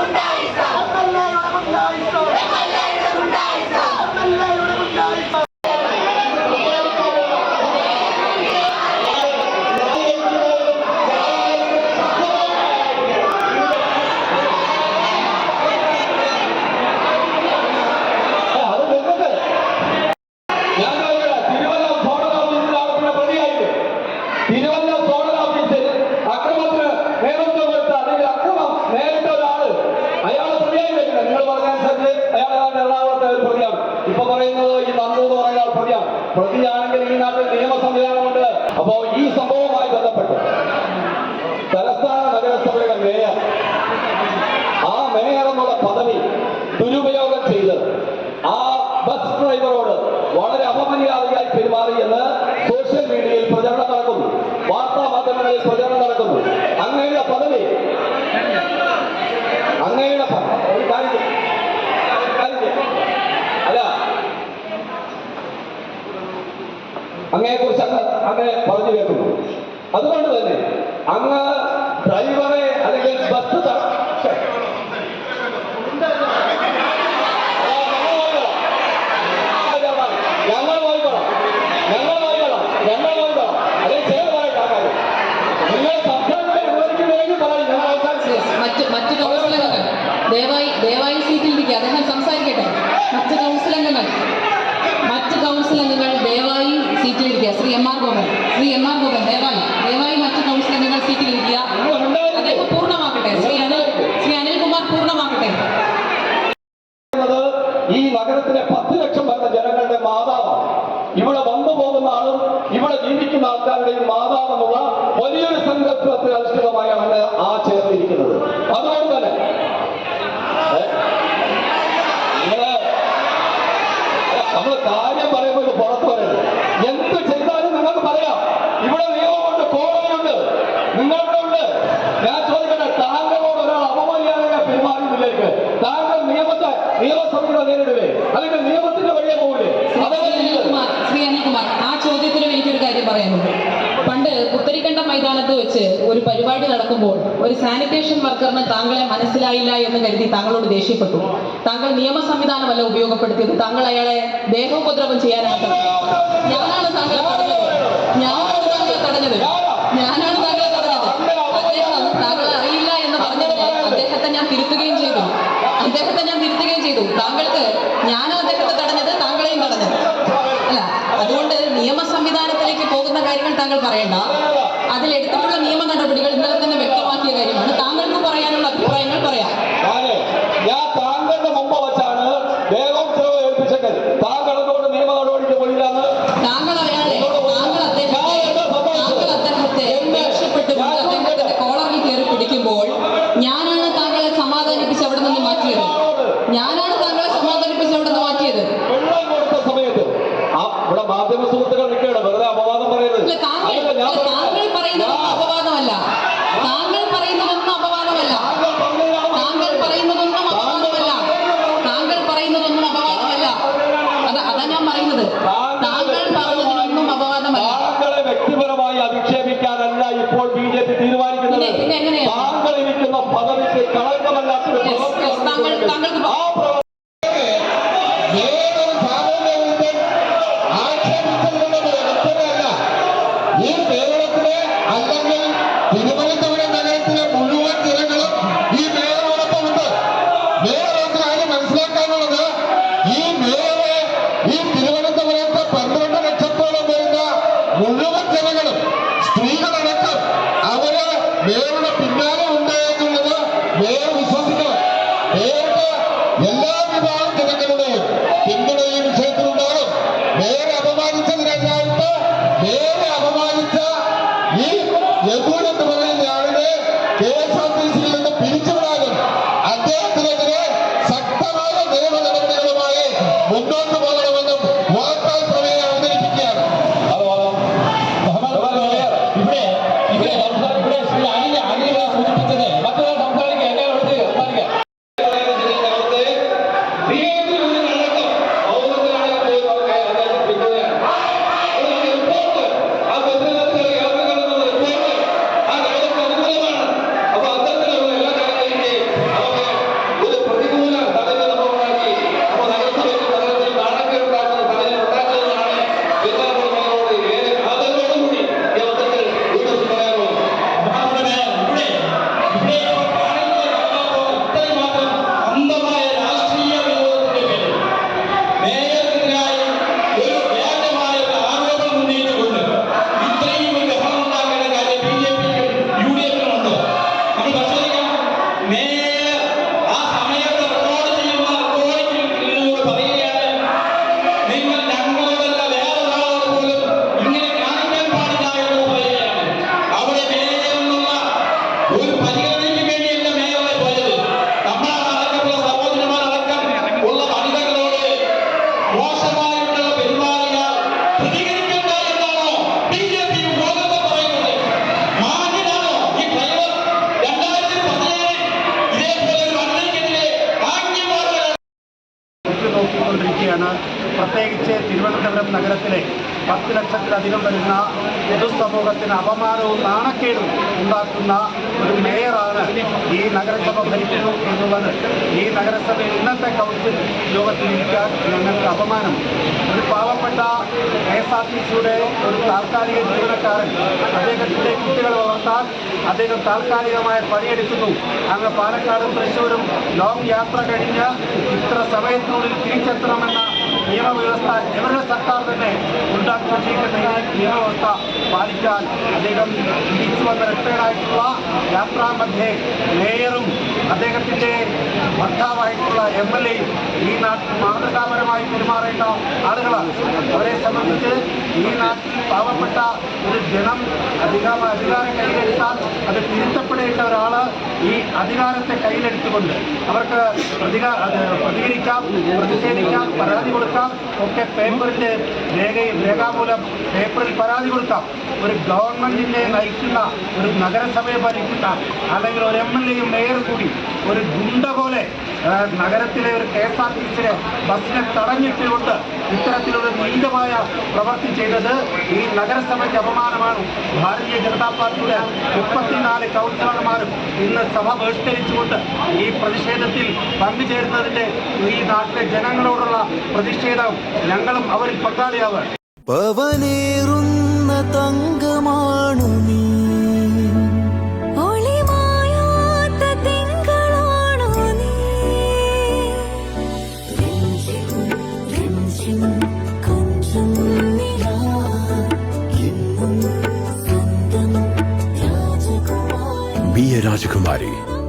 അത് പ്രതിയാണെങ്കിൽ ഈ നാട്ടിൽ നിയമ സംവിധാനമുണ്ട് അപ്പോ ഈ സംഭവവുമായി ബന്ധപ്പെട്ട് തലസ്ഥാന നഗരസഭയുടെ മേയർ ആ മേയർ എന്നുള്ള പദവി ദുരുപയോഗം ചെയ്ത് ആ ബസ് ഡ്രൈവറോട് വളരെ അപമര്യാദയായി പെരുമാറി എന്ന് സോഷ്യൽ മീഡിയയിൽ പ്രചരണം നടക്കുന്നു. വാർത്താ മാധ്യമങ്ങളിൽ പ്രചരണം നടക്കുന്നു. അങ്ങയുടെ പദവി അങ്ങയുടെ ഒരു ചെയ്യ്. ഒരു കാര്യം ചെയ്യ്. അല്ല അങ്ങയെ കുറിച്ച് അങ്ങ് അങ്ങനെ പറഞ്ഞു കേൾക്കുന്നു. അതുകൊണ്ട് തന്നെ അങ്ങ് ഡ്രൈവറെ അല്ലെങ്കിൽ ബസ് ത- ഛെ. ഞങ്ങൾ പോയിക്കോളാം. ഞങ്ങൾ പോയിക്കോളാം. ഞങ്ങൾ പോയിക്കോളാം. അതേ ചെയ്ത് പറയട്ടെ ആ കാര്യം. നിങ്ങൾ സംസാരിക്കാൻ അനുവദിക്കുന്നില്ലെങ്കിൽ പറയും. ഞങ്ങൾ അവസാനിച്ചു മറ്റ് മറ്റ് കൗൺസിലംഗങ്ങൾ ദയവായി ദയവായി സീറ്റിൽ ഇരിക്കുക അദ്ദേഹം സംസാരിക്കട്ടെ. മറ്റ് കൗൺസിലംഗങ്ങൾ. മറ്റ് കൗൺസിലംഗങ്ങൾ ദയവായി സീറ്റിൽ ഇരിക്കുക. Shri M R Gopan. Shri M R Gopan ദയവായി. ദയവായി മറ്റ് കൗൺസിലംഗങ്ങൾ സീറ്റിൽ ഇരിക്കുക. അദ്ദേഹം പൂർണമാക്കട്ടെ. ശ്രീ അനിൽ ശ്രീ അനിൽകുമാർ പൂർണമാക്കട്ടെ. ഈ നഗരത്തിലെ പത്ത് ലക്ഷം വരുന്ന ജനങ്ങളുടെ മാതാവാണ്. ഇവിടെ വന്നു പോകുന്ന ആളും ഇവിടെ ജീവിക്കുന്ന ആൾക്കാരുടെയും മാതാവെന്നുള്ള വലിയൊരു സങ്കല്പത്തിൽ അധിഷ്ഠിതമായാണ് ആ ചേർന്നിരിക്കുന്നത്. അതുകൊണ്ട് നിയമസഭയുടെ നേരിടില്ലേ അല്ലെങ്കിൽ നിയമത്തിന്റെ വഴിയെ പോകില്ലേ ശ്രീ അനിൽകുമാർ ആ ചോദ്യത്തിലും എനിക്കൊരു കാര്യം പറയാനുണ്ട്. പണ്ട് പുത്തരിക്കണ്ടം മൈതാനത്ത് വെച്ച് ഒരു പരിപാടി നടക്കുമ്പോൾ ഒരു സാനിറ്റേഷൻ വർക്കറിന് താങ്കളെ മനസ്സിലായില്ല എന്ന് കരുതി താങ്കളോട് ദേഷ്യപ്പെട്ടു. താങ്കൾ നിയമ സംവിധാനമല്ല ഉപയോഗപ്പെടുത്തിയത്. താങ്കൾ അയാളെ ദേഹോപദ്രവം ചെയ്യാനാണ് ഞാനാണ് താങ്കളെ തടഞ്ഞത് ഞാനാണ് താങ്കളെ തടഞ്ഞത് ഞാനാണ് താങ്കളെ തടഞ്ഞത് അദ്ദേഹം താങ്കളെ അറിയില്ല എന്ന് പറഞ്ഞതിന് അദ്ദേഹത്തെ ഞാൻ തിരുത്തുകയും ചെയ്തു അദ്ദേഹത്തെ ഞാൻ തിരുത്തുകയും ചെയ്തു താങ്കൾക്ക് ഞാനും അദ്ദേഹത്തെ തടഞ്ഞത് താങ്കളെയും തടഞ്ഞത് അല്ല അതുകൊണ്ട് നിയമ സംവിധാനത്തിലേക്ക് പോകുന്ന കാര്യങ്ങൾ താങ്കൾ പറയണ്ട. മുഴുവൻ ജനങ്ങളും സ്ത്രീകളടക്കം അവർ വേറെ പിന്നാലെ മേയറെ അപമാനിച്ചതിനെതിരായിട്ട് മേയറെ അപമാനവും നാണക്കേടും ഉണ്ടാക്കുന്ന ഒരു മേയറാണ് ഈ നഗരസഭ ഭരിക്കുന്നു എന്നുള്ളത്. ഈ നഗരസഭയിൽ ഇന്നത്തെ കൗൺസിൽ യോഗത്തിലിരിക്കാൻ ഞങ്ങൾക്ക് അപമാനം. ഒരു പാവപ്പെട്ട എസ് ആർ ടി സിയുടെ ഒരു താൽക്കാലിക ജീവനക്കാരൻ അദ്ദേഹത്തിന്റെ കുട്ടികളെ വളർത്താൻ അദ്ദേഹം താൽക്കാലികമായ പണിയെടുക്കുന്നു. അങ്ങ് പാലക്കാടും തൃശ്ശൂരും ലോങ് യാത്ര കഴിഞ്ഞ് ഇത്ര സമയത്തിനുള്ളിൽ തിരിച്ചെത്തണമെന്ന നിയമവ്യവസ്ഥ ഇവരുടെ സർക്കാർ തന്നെ ഉണ്ടാക്കി വച്ചിരിക്കുന്ന ഈ നിയമവ്യവസ്ഥ പാലിക്കാൻ അദ്ദേഹം തിരിച്ചു വന്ന റിട്ടയർഡായിട്ടുള്ള യാത്രാമധ്യേ മേയറും അദ്ദേഹത്തിന്റെ ഭർത്താവായിട്ടുള്ള എം എൽ എയും ഈ നാട്ടിൽ മാതൃകാപരമായി പെരുമാറേണ്ട ആളുകളാണ്. അവരെ സംബന്ധിച്ച് ഈ നാട്ടിൽ പാവപ്പെട്ട ഒരു ജനം അധികാര അധികാരം കയ്യിലെടുത്താൽ അത് തിരുത്തപ്പെടേണ്ട ഒരാൾ ഈ അധികാരത്തെ കയ്യിലെടുത്തുകൊണ്ട് അവർക്ക് പ്രതികരിക്കാം പ്രതിഷേധിക്കാം പരാതി കൊടുക്കാം ഒക്കെ പേപ്പറിന്റെ രേഖയിൽ രേഖാമൂലം പേപ്പറിൽ പരാതി കൊടുക്കാം. ഒരു ഗവൺമെന്റിനെ നയിക്കുന്ന ഒരു നഗരസഭയെ ഭരിക്കുന്ന അല്ലെങ്കിൽ ഒരു എം എൽ എയും മേയർ കൂടി ഒരു ഗുണ്ട പോലെ നഗരത്തിലെ ഒരു കെ എസ് ആർ ടി സിയിലെ ബസ്സിനെ തടഞ്ഞിട്ടുകൊണ്ട് ഇത്തരത്തിലൊരു നീതമായ പ്രവൃത്തി ചെയ്തത് ഈ നഗരസഭയ്ക്ക് അപമാനമാണ്. ഭാരതീയ ജനതാ പാർട്ടിയുടെ മുപ്പത്തിനാല് കൗൺസിലർമാരും ഇന്ന് സഭ ബഹിഷ്കരിച്ചുകൊണ്ട് ഈ പ്രതിഷേധത്തിൽ പങ്കുചേരുന്നതിന്റെ ഈ നാട്ടിലെ ജനങ്ങളോടുള്ള പ്രതിഷേധം ഞങ്ങളും അവരിൽ പങ്കാളിയാവുക. പവനേറുന്ന തങ്കമാണു നീ.